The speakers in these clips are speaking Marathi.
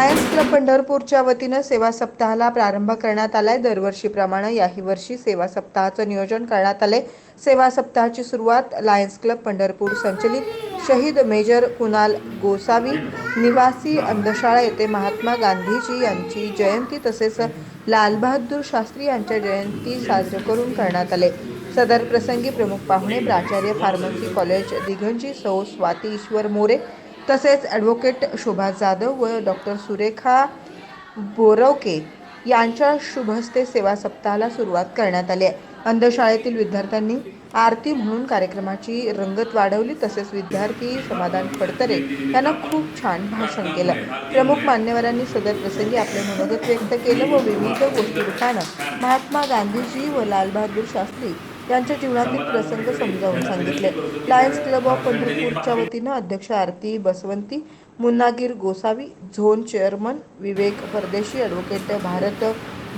लायन्स क्लब पंढरपूरच्या वतीनं सेवा सप्ताहाला प्रारंभ करण्यात आलाय. दरवर्षीप्रमाणे याही वर्षी सेवा सप्ताहाचं नियोजन करण्यात आले सेवा सप्ताहाची सुरुवात लायन्स क्लब पंढरपूर संचलित शहीद मेजर कुणाल गोसावी निवासी अंधशाळा येथे महात्मा गांधीजी यांची जयंती तसेच लालबहादूर शास्त्री यांच्या जयंती साजरे करून करण्यात आले. सदर प्रसंगी प्रमुख पाहुणे प्राचार्य फार्मसी कॉलेज दिघंजी सौ स्वाती ईश्वर मोरे तसेच ॲडव्होकेट शोभा जाधव व डॉक्टर सुरेखा बोरवके यांच्या शुभस्ते सेवा सप्ताहाला सुरुवात करण्यात आली आहे. अंधशाळेतील विद्यार्थ्यांनी आरती म्हणून कार्यक्रमाची रंगत वाढवली तसेच विद्यार्थी समाधान फडतरे यांना खूप छान भाषण केलं. प्रमुख मान्यवरांनी सदर प्रसंगी आपले मनोगत व्यक्त केलं व विविध गोष्टी रूपानं महात्मा गांधीजी व लालबहादूर शास्त्री यांच्या जीवनातील प्रसंग समजावून सांगितले. लायन्स क्लब ऑफ पंढरपूरच्या वतीनं अध्यक्ष Aarti Baswanti Munnagir Gosavi zone chairman Vivek Pardeshi advocate Bharat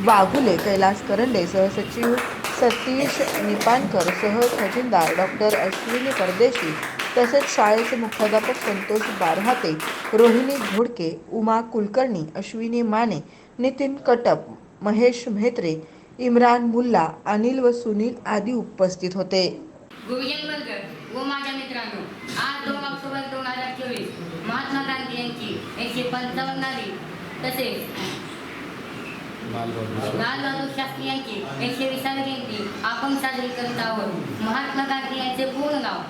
Waghule Kailas Karande सहसचिव सतीश निपानकर सह खजिनदार डॉक्टर अश्विनी परदेशी तसेच शाळेचे मुख्याध्यापक संतोष बारहाते रोहिणी घोडके उमा कुलकर्णी अश्विनी माने नितीन कटप महेश म्हेत्रे इम्रान मुल्ला अनिल व सुनील आदी उपस्थित होते. गुरुजन व माझ्या मित्रांनो आज दोन ऑक्टोबर दोन हजार चोवीस महात्मा गांधी यांची एकशे पंचावन्नावी तसेच लालबहादूर शास्त्री यांची एकशे विसावी जयंती आपण साजरी करत आहोत. महात्मा गांधी यांचे पूर्ण नाव.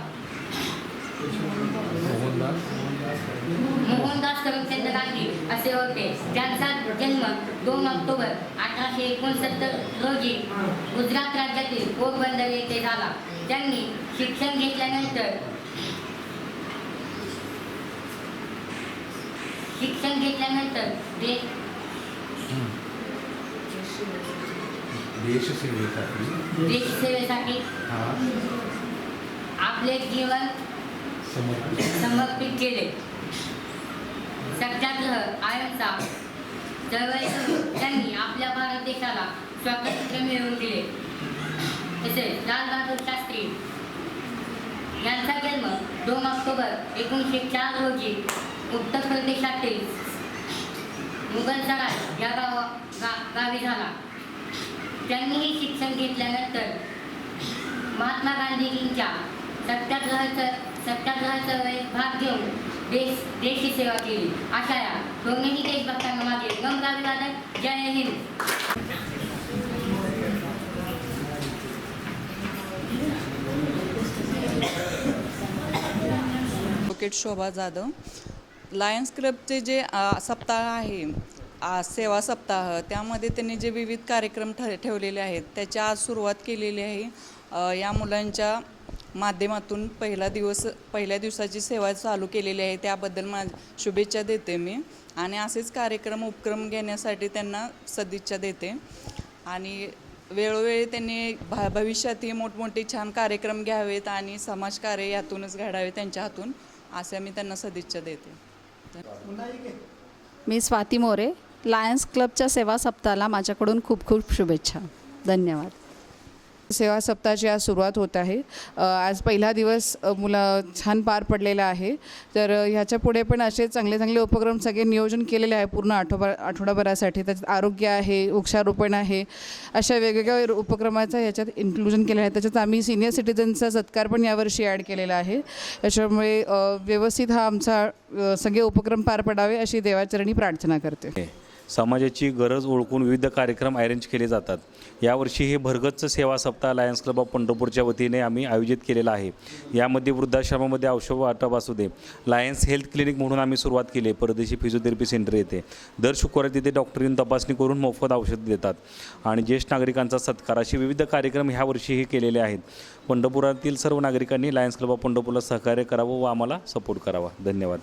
मोहनदास. करमचंद गांधी असे होते. त्यांचा जन्म दोन ऑक्टोबर अठराशे एकोणसत्तर रोजी गुजरात राज्यातील पोरबंदर येथे झाला. त्यांनी शिक्षण घेतल्यानंतर शिक्षण घेतल्यानंतर ते देशसेवेसाठी देशसेवेसाठी आपले जीवन समर्पित केले. सत्याग्रह अहिंसा चळवळी करून त्यांनी आपल्या भारत देशाला स्वातंत्र्य मिळवून दिले. तसेच लालबहादूर शास्त्री यांचा जन्म दोन ऑक्टोबर एकोणीसशे चार रोजी उत्तर प्रदेशातील मुघलसराय या गाव गा गावी झाला. त्यांनीही शिक्षण घेतल्यानंतर महात्मा गांधीजींच्या सत्याग्रहाचं सत्याग्रह चळवळीत भाग घेऊन देश देशी सेवा केली. अशा या दोन्ही देशभक्तांना मागे. गमगावी वादक जय हिंद. ॲडव्होकेट शोभा जाधव. लायन्स क्लबचे जे सप्ताह आहे सेवा सप्ताह त्यामध्ये त्यांनी जे विविध कार्यक्रम ठ ठेवलेले आहेत त्याची आज सुरुवात केलेली आहे. या मुलांच्या माध्यमातून पहिला दिवस पहिल्या दिवसाची सेवा चालू केलेली आहे त्याबद्दल मा शुभेच्छा देते मी. आणि असेच कार्यक्रम उपक्रम घेण्यासाठी त्यांना सदिच्छा देते. आणि वेळोवेळी त्यांनी भ भविष्यातही मोठमोठे छान कार्यक्रम घ्यावेत आणि समाजकार्य यातूनच घडावे त्यांच्या हातून असे मी त्यांना सदिच्छा देते. मी स्वाती मोरे लायन्स क्लबच्या सेवा सप्ताहाला माझ्याकडून खूप खूप शुभेच्छा. धन्यवाद. सेवा सप्ताहाची आज सुरुवात होत आहे. आज पहिला दिवस मुलं छान पार पडलेला आहे. तर ह्याच्या पुढे पण असे चांगले चांगले उपक्रम सगळे नियोजन केलेले आहे पूर्ण आठवडा आठवडाभरासाठी. त्याच्यात आरोग्य आहे वृक्षारोपण आहे. अशा वेगवेगळ्या उपक्रमाचं ह्याच्यात इन्क्लुजन केलं आहे. त्याच्यात आम्ही सिनियर सिटीजनचा सत्कार पण यावर्षी ॲड केलेला आहे. त्याच्यामुळे व्यवस्थित हा आमचा सगळे उपक्रम पार पडावे अशी देवाचरणी प्रार्थना करते. समाजाची गरज ओळखून विविध कार्यक्रम अरेंज केले जातात. यावर्षी हे भरगच्च सेवा सप्ताह लायन्स क्लब ऑफ पंढरपूरच्या वतीने आम्ही आयोजित केलेलं आहे. यामध्ये वृद्धाश्रमामध्ये औषध वाटप असू दे लायन्स हेल्थ क्लिनिक म्हणून आम्ही सुरुवात केली परदेशी फिजिओथेरपी सेंटर येथे दर शुक्रवारी तिथे डॉक्टर येऊन तपासणी करून मोफत औषध देतात. आणि ज्येष्ठ नागरिकांचा सत्कार असे विविध कार्यक्रम ह्या वर्षीही केलेले आहेत. पंढरपुरातील सर्व नागरिकांनी लायन्स क्लब ऑफ पंढरपूरला सहकार्य करावं व आम्हाला सपोर्ट करावा. धन्यवाद.